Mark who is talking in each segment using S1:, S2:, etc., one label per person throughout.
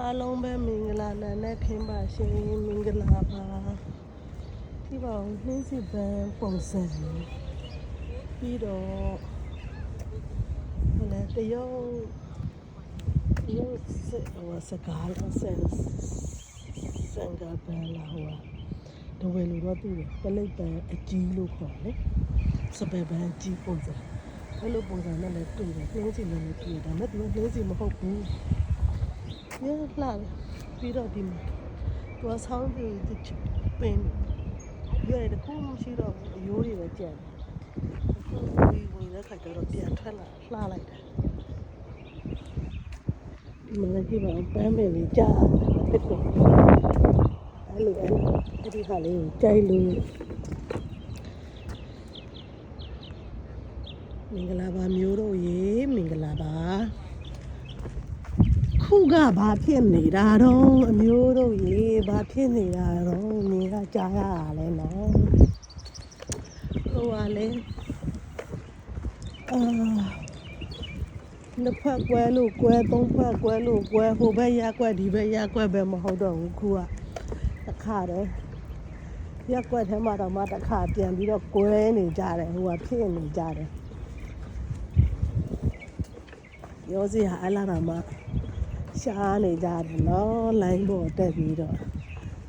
S1: အားလုံးပဲမင်္ဂလာနာနဲ့ခင်းပါရှင်မင်္ဂလာပါဒီပါဦးနှင်းစီပန်းပုံစံပြီးတော့ဟိုလေတရုတ်တရုတ်စဟိုစကားလို့ဆန်စန်ကပန်းလာဟိုဒဝဲလိုတော့သူ့ပလိတ်ပန်းအကြီးလို့ခေါ်လေစပယ်ပန်းအကြီးပုံစံအဲ့လိုပုံစံနဲ့လည်းတူတယ်နှင်းစီလည်းလည်းတူတယ်ဒါပေမဲ့သူကနှင်းစီမဟုတ်ဘူး ရလာတယ်ပြီးတော့ဒီမှာသူကဆောင်းပြီးဒီချပင်းရဲတခုမရှိတော့ဘူးအယိုးတွေပဲကြံတယ်အခုဝင်ဝင်တဲ့ခါကျတော့ပြန်ထွက်လာလှလိုက်တယ်ဒီမှာလည်းကြည့်ပါဦးပန်းပင်လေးကြာတယ်ဖြစ်ကုန်အဲ့လိုအဲ့လိုအဲ့ဒီခါလေးကိုကြိုက်လို့မင်္ဂလာပါမျိုးတို့ရေမင်္ဂလာပါ ခု ကဘာဖြစ်နေတာတော့အမျိုးတို့ရေဘာဖြစ်နေတာတော့နေကကြားရတာလဲနော်ဟိုကလေအာနှစ်ဖက်ကွဲလို့ကွဲသုံးဖက်ကွဲလို့ကွဲဟိုဘက်ရက်ကွက်ဒီဘက်ရက်ကွက်ပဲမဟုတ်တော့ဘူးခုကတစ်ခါတည်းရက်ကွက်ထဲမှာတော့မှတစ်ခါပြန်ပြီးတော့ကွဲနေကြတယ်ဟိုကဖြစ်နေကြတယ်ရောစီဟာအလားတော့မှ ရှားနေကြတယ်နော်လိုင်းပေါ်တက်ပြီးတော့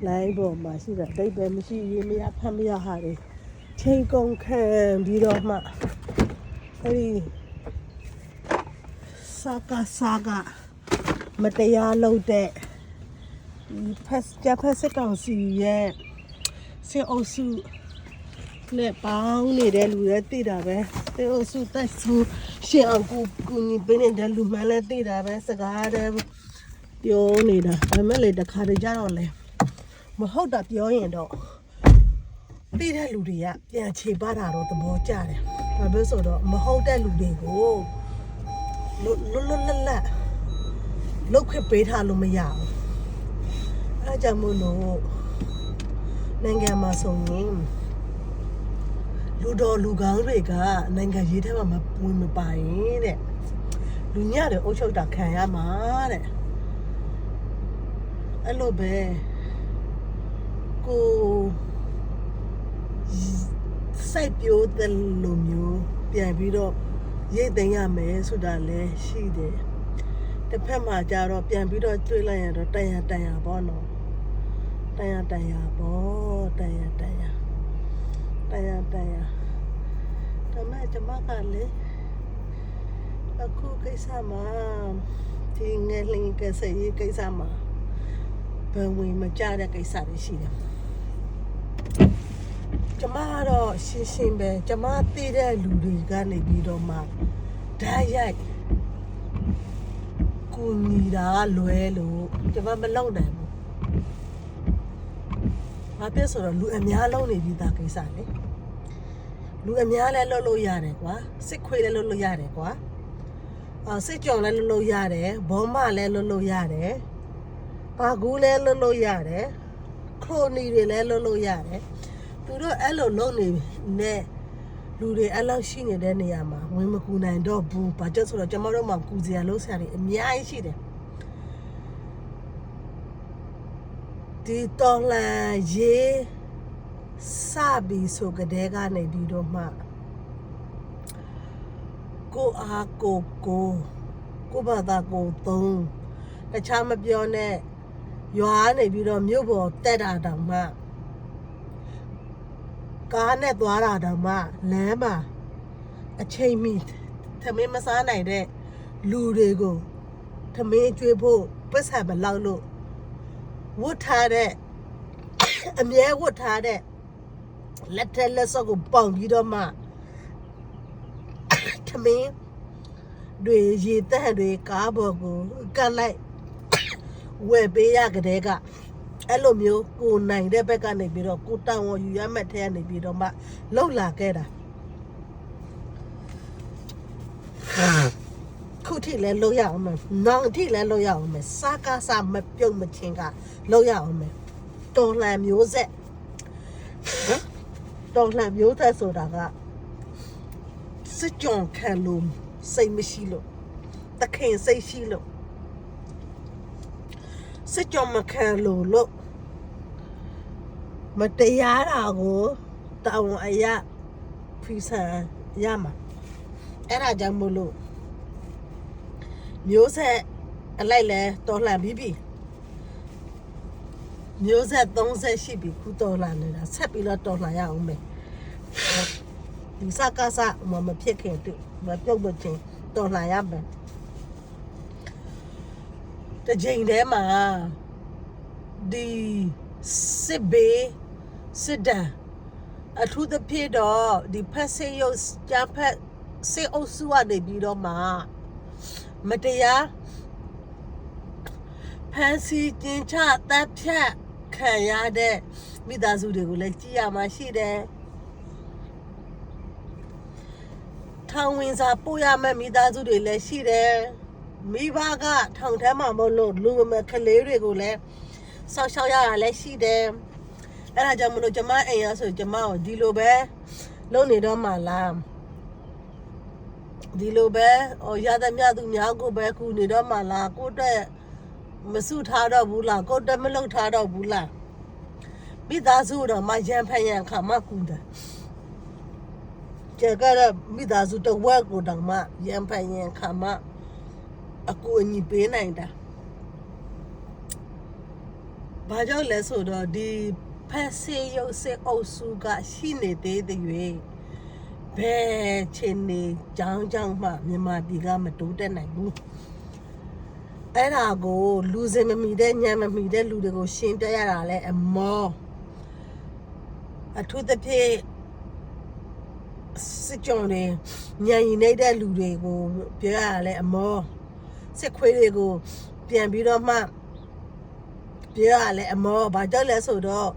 S1: လိုင်းပေါ်မှာရှိတဲ့ဒိတ်ပဲမရှိရေးမရဖတ်မရဟာတွေချိန်ကုန်ခံပြီးတော့မှအဲ့ဒီစာကစာကမတရားလုပ်တဲ့ဒီဖက်ဂျပန်စစ်ကောင်စီရဲ့စစ်အုပ်စုနဲ့ပေါင်းနေတဲ့လူတွေသိတာပဲစစ်အုပ်စုတက်ဆူရှင်းအောင်ကူကူညီပေးနေတဲ့လူမှလည်းသိတာပဲစကားတဲ့ ပြောနေတာဒါပေမဲ့လေတခါတည်းကြတော့လေမဟုတ်တာပြောရင်တော့သိတဲ့လူတွေကပြန်ခြေပတာတော့သဘောကျတယ်။ဘာဖြစ်ဆိုတော့မဟုတ်တဲ့လူတွေကိုလွတ်လွတ်လွတ်လပ်လပ်လုတ်ခွင့်ပေးထားလို့မရဘူး။အဲဒါကြောင့်မို့လို့နိုင်ငံမှာဆိုရင်လူတော်လူကောင်းတွေကနိုင်ငံရေးထဲမှာမဝင်မပိုင်တဲ့လူညတွေအုပ်ချုပ်တာခံရမှာတဲ့ အဲ့လိုပဲကိုစိုက်ပျိုးတဲ့လူမျိုးပြန်ပြီးတော့ရိတ်သိမ်းရမယ်ဆိုတာလည်းရှိတယ်တစ်ဖက်မှာကျတော့ပြန်ပြီးတော့တွေးလိုက်ရင်တော့တန်ရတန်ရပေါ့နော်တန်ရတန်ရပေါ့တန်ရတန်ရတန်ရတန်ရဒါမဲ့ကျမကလေအခုကိစ္စမှာဒီငယ်လေးကစရေးကိစ္စမှာ ဘယ်ဝင်မကြတဲ့ကိစ္စတွေရှိတယ်ကျမကတော့ရှင်းရှင်းပဲကျမသိတဲ့လူတွေကနေပြီးတော့မှဓာတ်ရိုက်ကိုညီတာလွဲလို့ကျမမလုပ်နိုင်ဘူး။ဘာဖြစ်ဆိုတော့လူအများလုံးနေပြီးသားကိစ္စလေ။လူအများလည်းလုပ်လို့ရတယ်ကွာ။စစ်ခွေးလည်းလုပ်လို့ရတယ်ကွာ။အာစစ်ကြောင်လည်းလုပ်လို့ရတယ်။ဘောမလည်းလုပ်လို့ရတယ်။ ပါကူလည်းလွတ်လို့ရတယ်ခရိုနီတွေလည်းလွတ်လို့ရတယ်သူတို့အဲ့လိုလုပ်နေနဲ့လူတွေအဲ့လောက်ရှိနေတဲ့နေရာမှာဝင်မကူနိုင်တော့ဘူးဘာကြောင့်ဆိုတော့ကျွန်တော်တို့မှကူစရာလို့ဆရာတွေအများကြီးရှိတယ်ဒီတော်လန်ရေးစပြီးဆိုကြတဲ့ကနေပြီးတော့မှကိုအားကိုကိုကိုဘာသာကိုသုံးတခြားမပြောနဲ့ ရွာနေပြီးတော့မြို့ပေါ်တက်တာတောင်မှကားနဲ့သွားတာတောင်မှလမ်းမှာအချိန်မီသမင်းမစားနိုင်တဲ့လူတွေကိုသမင်းကျွေးဖို့ပတ်စံမလောက်လို့ဝတ်ထားတဲ့အမြဲဝတ်ထားတဲ့လက်ထက်လက်စော့ကိုပေါင်ပြီးတော့မှသမင်းတွေရေတန့်တွေကားပေါ်ကိုကတ်လိုက် ဝယ်ပေးရကြတဲ့ကအဲ့လိုမျိုးကိုနိုင်တဲ့ဘက်ကနေပြီးတော့ကိုတောင်းဝယူရမှတ်ထဲကနေပြီးတော့မှလှုပ်လာခဲ့တာခုထိလည်းလှုပ်ရအောင်မယ်နောင်ထိလည်းလှုပ်ရအောင်မယ်စားကားစားမပြုတ်မချင်းကလှုပ်ရအောင်မယ်တော်လှန်မျိုးဆက်တော်လှန်မျိုးဆက်ဆိုတာကစစ်ကြုံခံလို့စိတ်မရှိလို့တခင်စိတ်ရှိလို့ စစ်ကြောမခံလို့လို့မတရားတာကိုတောင်းအရာဖီဆန်ရမှာအဲ့ဒါကြောင့်မို့လို့မျိုးဆက်အလိုက်လဲတော်လှန်ပြီးပြီမျိုးဆက်30ရှိပြီခုတော်လှန်နေတာဆက်ပြီးတော့တော်လှန်ရအောင်မယ်ဒီစကားစမမဖြစ်ခင်တူမပြုတ်မချင်းတော်လှန်ရမယ် တစ်ချိန်တည်းမှာဒီစစ်ဘေးစစ်တမ်းအထူးသဖြင့်တော့ဒီဖက်ဆေးရုပ်ကြားဖက်စေအုပ်စုကနေပြီးတော့မှမတရားဖန်စီကျင်ချတပ်ဖြတ်ခံရတဲ့မိသားစုတွေကိုလည်းကြည်ရမှာရှိတယ်ထောင်ဝင်စာပို့ရမယ့်မိသားစုတွေလည်းရှိတယ် မိဘကထောင်ထဲမှာမလို့လူမကလေးတွေကိုလည်းဆောက်ရှောက်ရတာလည်းရှိတယ်အဲ့ဒါကြောင့်မလို့ကျမအိမ်ရဆိုကျမကိုဒီလိုပဲလုပ်နေတော့မှလားဒီလိုပဲဟိုရသမျှသူများကိုပဲကူနေတော့မှလားကိုယ့်အတွက်မစုထားတော့ဘူးလားကိုယ့်အတွက်မလုပ်ထားတော့ဘူးလားမိသားစုတော့မရန်ဖန်ရန်ခါမှကူတယ်ကျကရမိသားစုတော့ဝက်ကိုတော့မှရန်ဖန်ရန်ခါမှ အကူအညီပေးနိုင်တာဘာကြောင့်လဲဆိုတော့ဒီဖက်ဆေးရုပ်စေအုပ်စုကရှိနေသေးတဲ့၍ဘယ်ချင်းနေကြောင်းကြောင်းမှမြန်မာပြည်ကမတိုးတက်နိုင်ဘူးအဲ့ဒါကိုလူစင်မမီတဲ့ညံမမီတဲ့လူတွေကိုရှင်းပြရတာလဲအမောအထူးသဖြင့်စစ်ကြောတွေညံရင်နေတဲ့လူတွေကိုပြောရတာလဲအမော စစ်ခွေးတွေကိုပြန်ပြီးတော့မှပြောရလဲအမောဘာကြောင့်လဲဆိုတော့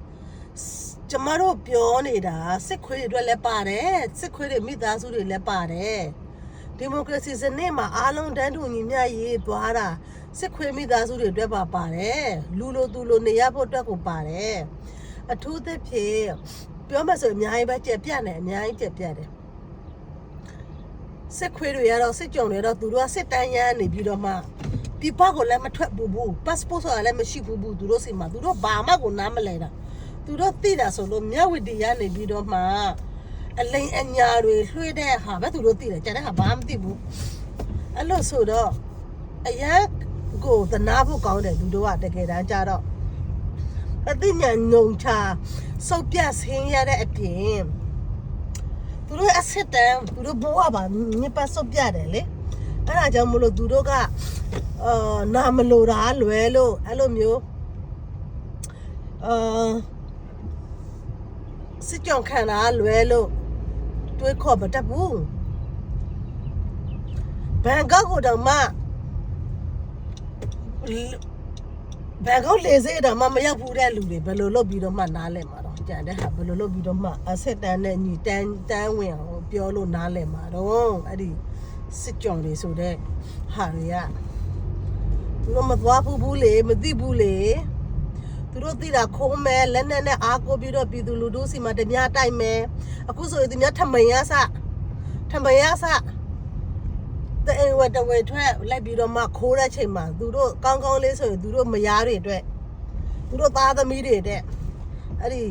S1: ကျမတို့ပြောနေတာစစ်ခွေးတွေအတွက်လည်းပါတယ်စစ်ခွေးတွေမိသားစုတွေလည်းပါတယ်ဒီမိုကရေစီစနစ်မှာအားလုံးတန်းတူညီမျှရေးသွားတာစစ်ခွေးမိသားစုတွေအတွက်ပါပါတယ်လူလိုသူလိုနေရဖို့အတွက်ကိုပါတယ်အထူးသဖြင့်ပြောမှဆိုအများကြီးပဲကြက်ပြတ်နေအများကြီးကြက်ပြတ်တယ် စစ်ခွေးတွေကတော့စစ်ကြုံတွေတော့သူတို့ကစစ်တန်းရမ်းနေပြီးတော့မှဒီဘက်ကိုလည်းမထွက်ဘူးဘူး passport ဆိုတာလည်းမရှိဘူးဘူးသူတို့စီမှာသူတို့ဘာမှကိုနားမလဲတာသူတို့သိတာဆိုလို့မြဝတီရနေပြီးတော့မှအလိန်အညာတွေလွှဲတဲ့ဟာပဲသူတို့သိတယ်ကျန်တဲ့ဟာဘာမှမသိဘူးအဲ့လို့ဆိုတော့အရက်ကိုသနာဖို့ကောင်းတယ်သူတို့ကတကယ်တမ်းကြတော့အသိဉာဏ်ငုံချစုပ်ပြတ်ဆင်းရတဲ့အပြင် သူတို့အစစ်တမ်းသူတို့ဘဝပါညစ်ပတ်စုပ်ပြတ်တယ်လေအဲ့ဒါကြောင့်မလို့သူတို့ကအာနာမလိုတာလွယ်လို့အဲ့လိုမျိုးအာစစ်ကြောင်ခံတာလွဲလို့တွေးခေါ်မတတ်ဘူးဘန်ကောက်ကိုတော့မှဘန်ကောက်လေစေးတော့မှမရောက်ဘူးတဲ့လူတွေဘယ်လိုလုပ်ပြီးတော့မှနားလဲမှာတော့ ကြံတဲ့ဟာဘယ်လိုလုပ်ပြီးတော့မှအဆက်တန်းနဲ့ညီတန်းတန်းဝင်အောင်ပြောလို့နားလဲမှာတော့အဲ့ဒီစစ်ကြောင်တွေဆိုတဲ့ဟာတွေကသူတို့မသွားဘူးဘူးလေမသိဘူးလေသူတို့သိတာခုံးမဲလက်နဲ့နဲ့အားကိုပြီးတော့ပြည်သူလူထုစီမှာတ냐တိုက်မဲအခုဆိုရင်သူများထမိန်ရစထမိန်ရစတဲ့အိမ်ဝတ်တဝဲထွက်လိုက်ပြီးတော့မှခိုးတဲ့ချိန်မှာသူတို့ကောင်းကောင်းလေးဆိုရင်သူတို့မယားတွေအတွက်သူတို့သားသမီးတွေတဲ့ အဲ့ဒီ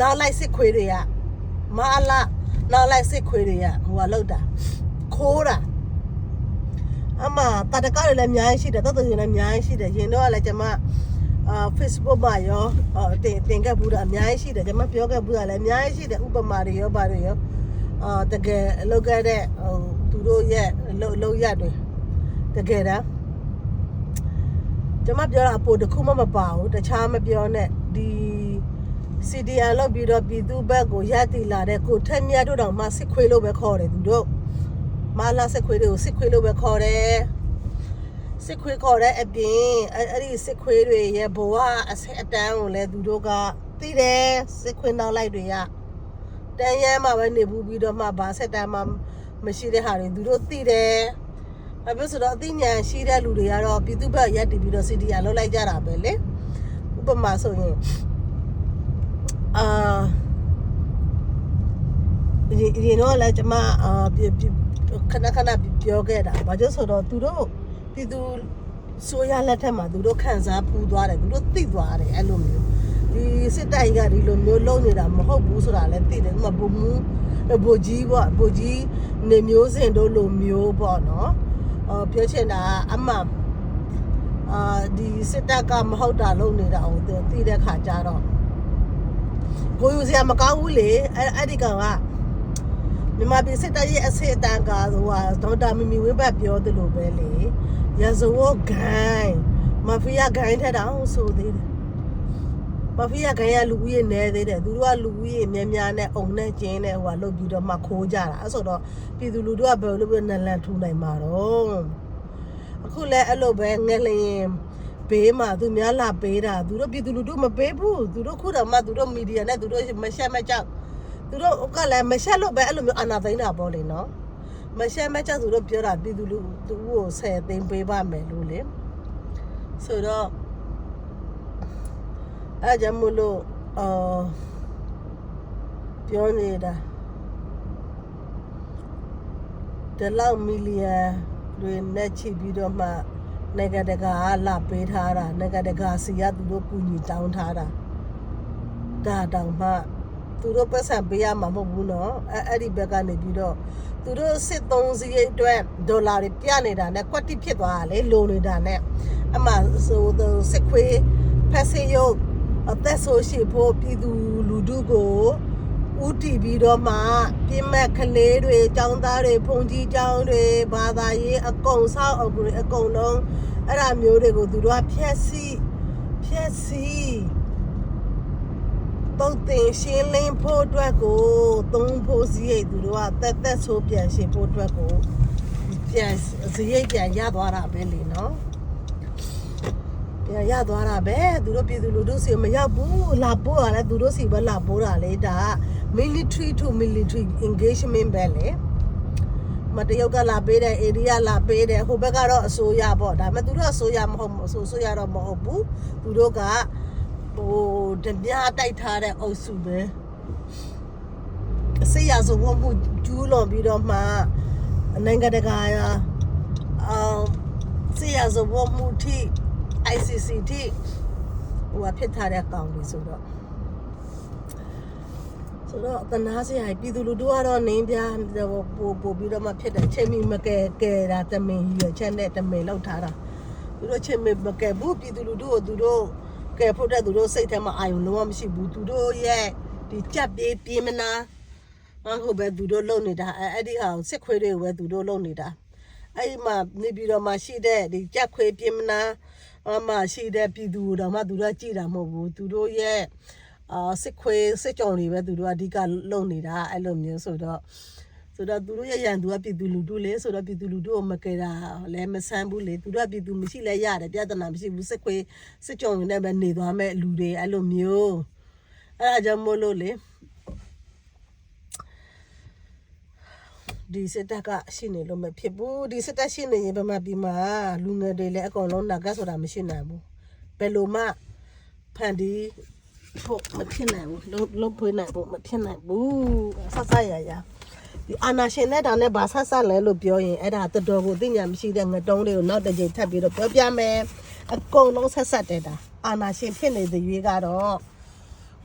S1: နားလိုက်စစ်ခွေးတွေကမအလာနားလိုက်စစ်ခွေးတွေကဟိုကလောက်တာခိုးတာအမတာတကားတွေလည်းအများကြီးရှိတယ်တော်တော်တွေလည်းအများကြီးရှိတယ်ရင်တော့ကလည်းကျွန်မအာ Facebook မှာရောအော်တင်တင်ခဲ့ဘူးတာအများကြီးရှိတယ်ကျွန်မပြောခဲ့ဘူးတာလည်းအများကြီးရှိတယ်ဥပမာတွေရောပါတွေရောအာတကယ်အလုပ်ခဲ့တဲ့ဟိုသူတို့ရဲ့အလုပ်အလုပ်ရက်တွေတကယ်တမ်းကျွန်မပြောတာအပိုတစ်ခုမှမပါဘူးတခြားမပြောနဲ့ ဒီ CDN လောက်ပြီးတော့ပြည်သူဘက်ကိုရက်တီလာတဲ့ကိုထက်မြတ်တို့တောင်မှစစ်ခွေးလို့ပဲခေါ်တယ်သူတို့မလာစစ်ခွေးတွေကိုစစ်ခွေးလို့ပဲခေါ်တယ်စစ်ခွေးခေါ်တဲ့အပြင်အဲ့အဲ့ဒီစစ်ခွေးတွေရဲ့ဘဝအဆက်အတန်းကိုလည်းသူတို့ကသိတယ်စစ်ခွေးနောက်လိုက်တွေကတန်းရမ်းမှာပဲနေဘူးပြီးတော့မှဘာဆက်တန်းမှမရှိတဲ့ဟာတွေသူတို့သိတယ်ဘာဖြစ်ဆိုတော့အသိဉာဏ်ရှိတဲ့လူတွေကတော့ပြည်သူ့ဘက်ရက်တည်ပြီးတော့ CDR လောက်လိုက်ကြတာပဲလေဥ ပမာဆိုရင်အာဒီဒီတော့လည်းကျွန်မအာပြပြခဏခဏပြောခဲ့တာဘာလို့ဆိုတော့သူတို့ပြည်သူဆိုရလက်ထက်မှာသူတို့ခံစားပူသွားတယ်သူတို့သိသွားတယ်အဲ့လိုမျိုးဒီစစ်တိုက်ကဒီလိုမျိုးလုံနေတာမဟုတ်ဘူးဆိုတာလည်းသိတယ်ဥပမာဘုံမူဘိုကြီးပေါ့ဘိုကြီးနေမျိုးစင်တို့လိုမျိုးပေါ့နော်အော်ပြောချင်တာကအမှ အာဒီစစ်တပ်ကမဟုတ်တာလုံနေတာအောင်သူသိတဲ့ခါကျတော့ကိုယူစရာမကောင်းဘူးလေအဲ့အဲ့ဒီကောင်ကမြန်မာပြည်စစ်တပ်ရဲ့အစစ်အတန်းကဟိုဟာဒေါက်တာမီမီဝင်းဘတ်ပြောသလိုပဲလေရဇဝတ်ဂိုင်းမာဖီးယားဂိုင်းထက်တောင်ဆိုသေးတယ်မာဖီးယားဂိုင်းကလူဦးရေနဲသေးတယ်သူတို့ကလူဦးရေများများနဲ့အုံနဲ့ကျင်းနဲ့ဟိုဟာလုတ်ပြီးတော့မှခိုးကြတာအဲ့ဆိုတော့ပြည်သူလူထုကဘယ်လိုပဲနလန်ထူနိုင်မှာတော့ အခုလဲအဲ့လိုပဲငက်လျင်ဘေးမှာသူများလာပေးတာသူတို့ပြည်သူလူထုမပေးဘူးသူတို့ခုတော့မှသူတို့မီဒီယာနဲ့သူတို့မရှက်မကြောက်သူတို့ကလည်းမရှက်လို့ပဲအဲ့လိုမျိုးအာနာသိန်းတာပေါ့လေနော်မရှက်မချက်သူတို့ပြောတာပြည်သူလူသူ့ကိုဆယ်သိန်းပေးပါမယ်လို့လေဆိုတော့အဲ့ကြောင့်မလို့အော်ပြောနေတာတလောက်မီလီယံ တွေနဲ့ချိပြီးတော့မှနိုင်ငံတကာကလာပေးထားတာနိုင်ငံတကာစီကသူတို့ကူညီတောင်းထားတာဒါတောင်မှသူတို့ပတ်စံပေးရမှာမဟုတ်ဘူးနော်အဲအဲ့ဒီဘက်ကနေပြီးတော့သူတို့စစ်သုံးစီးအတွက်ဒေါ်လာတွေပြနေတာနဲ့ကွက်တိဖြစ်သွားတာလေလိုနေတာနဲ့အမှဆိုသူစစ်ခွေးဖက်စစ်ရုပ်အသက်ဆိုရှိဖို့ပြည်သူလူထုကို ဥတီပြီးတော့မှပြင်းမဲ့ကလေးတွေចောင်းသားတွေဖုန်ကြီးចောင်းတွေဘာသာရေးအကုန်ဆောက်အကူတွေအကုန်လုံးအဲ့ဒါမျိုးတွေကိုသူတို့ကဖျက်ဆီးဖျက်ဆီးပုတ်တင်ရှင်းလင်းဖို့အတွက်ကိုသုံးဖို့စည်းရိတ်သူတို့ကတက်တက်ဆိုးပြန်ရှင်းဖို့အတွက်ကိုပြန်စည်းရိတ်ပြန်ရသွားတာပဲလေနော်ပြန် ရသွားတာပဲသူတို့ပြည်သူလူထုစီမရောက်ဘူးလာပို့ရလဲသူတို့စီပဲလာပို့တာလေဒါက military to military engagement ပဲလေမတရုတ်ကလာပေးတယ်အိန္ဒိယလာပေးတယ်ဟိုဘက်ကတော့အစိုးရပေါ့ဒါပေမဲ့သူတို့အစိုးရမဟုတ်ဘူးအစိုးဆိုရတော့မဟုတ်ဘူးသူတို့ကဟိုတပြားတိုက်ထားတဲ့အုပ်စုပဲဆေးရဆိုဝမှုကျူးလွန်ပြီးတော့မှနိုင်ငံတကာရာအော်ဆေးရဆိုဝမှုထိ ICC ထိဟိုဖြစ်ထားတဲ့ကောင်တွေဆိုတော့ဆိုတော့တနာစရာပြည်သူလူထုကတော့နင်းပြပို့ပို့ပြီးတော့မှဖြစ်တယ်ချိန်မီမကဲကဲတာတမင်ရွယ်ချက်နဲ့တမင်လောက်ထားတာသူတို့ချိန်မီမကဲဘူးပြည်သူလူထုကိုသူတို့ကဲဖို့တဲ့သူတို့စိတ်ထဲမှာအာရုံလုံးဝမရှိဘူးသူတို့ရဲ့ဒီကြက်ပြေးပြေးမနာဟုတ်ပဲသူတို့လုံနေတာအဲအဲ့ဒီဟာကိုစစ်ခွေးတွေကိုပဲသူတို့လုံနေတာအဲ့ဒီမှာနေပြီးတော့မှရှိတဲ့ဒီကြက်ခွေးပြေးမနာ အမရှိတဲ့ပြည်သူတော်မှသူတို့ကကြည်တာမဟုတ်ဘူးသူတို့ရဲ့အာစစ်ခွေးစစ်ကြောင်တွေပဲသူတို့ကအဓိကလုံနေတာအဲ့လိုမျိုးဆိုတော့ဆိုတော့သူတို့ရဲ့ရန်သူကပြည်သူလူထုလေဆိုတော့ပြည်သူလူထုကိုမကယ်တာလည်းမဆန်းဘူးလေသူတို့ကပြည်သူမရှိလဲရတယ်ပြဿနာမရှိဘူးစစ်ခွေးစစ်ကြောင်တွေနဲ့ပဲနေသွားမဲ့လူတွေအဲ့လိုမျိုးအဲ့ဒါကြောင့်မို့လို့လေ ဒီစစ်တပ်ကရှိနေလို့မဖြစ်ဘူးဒီစစ်တပ်ရှိနေရင်ဗမာပြည်မှာလူငယ်တွေလည်းအကုန်လုံးနာဂတ်ဆိုတာမရှိနိုင်ဘူးဘယ်လိုမှဖန်တီးဖို့မဖြစ်နိုင်ဘူးလုံးလုံးဖွေးနိုင်ဖို့မဖြစ်နိုင်ဘူးဆက်ဆက်ရရဒီအာနာရှင်နဲ့တောင်နဲ့ဘာဆက်ဆက်လဲလို့ပြောရင်အဲ့ဒါတော်တော်ကိုသိညာမရှိတဲ့ငတုံးလေးကိုနောက်တစ်ကြိမ်ထပ်ပြီးတော့ပြောပြမယ်အကုန်လုံးဆက်ဆက်တဲ့တာအာနာရှင်ဖြစ်နေတဲ့ရွေးကတော့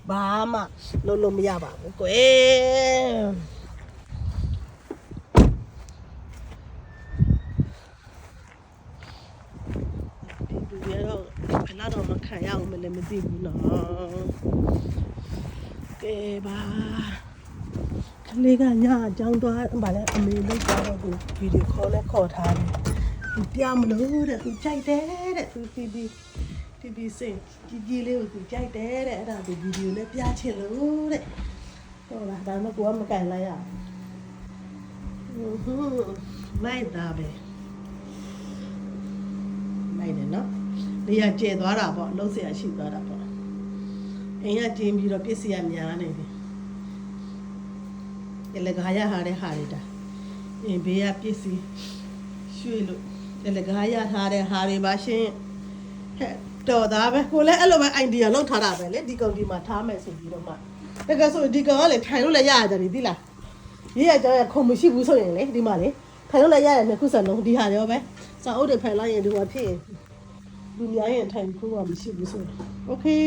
S1: ဘာမှလုပ်လို့မရပါဘူးကွယ်ဒီလူတွေ တော့ခဏတော့မခံရအောင်မလည်းမသိဘူးနော်ကဲပါကလေးကညအကြောင်းသွားဗာလဲအမေလောက်သွားတော့သူဗီဒီယိုခေါ်နဲ့ခေါ်ထားတယ်သူပြမလို့တဲ့သူကြိုက်တယ်တဲ့သူတီဗီတီဗီစင်ကြီးကြီးလေးကိုသူကြိုက်တယ်တဲ့အဲ့ဒါသူဗီဒီယိုနဲ့ပြချင်လို့တဲ့ဟုတ်လားဒါမှကိုကမကန်လိုက်ရဘူးဟုတ်လိုက်တာပဲလိုက်တယ်နော် နေရာကျဲသွားတာပေါ့လုံးเสียရှိသွားတာပေါ့အိမ်ကကျင်းပြီးတော့ပစ္စည်းကများနေတယ် ရလကားရဟာတဲ့ဟာတွေဒါအင်းဘေးကပစ္စည်းရွှေ့လို့ရလကားရထားတဲ့ဟာတွေပါရှင်ဟဲ့တော်သားပဲကိုလည်းအဲ့လိုပဲ idea လောက်ထားတာပဲလေဒီကောင်ဒီမှာထားမယ်ဆိုပြီးတော့မှတကယ်ဆိုဒီကောင်ကလေထိုင်လို့လည်းရရတယ်ဒီလားရေးရကြောင်းရခုံမရှိဘူးဆိုရင်လေဒီမှာလေထိုင်လို့လည်းရတယ်နှစ်ခုစလုံးဒီဟာရောပဲစာအုပ်တွေဖယ်လိုက်ရင်ဒီမှာဖြစ်ရင် လူများရင်ထိုင်ဖို့ကမရှိဘူးဆိုတော့ okay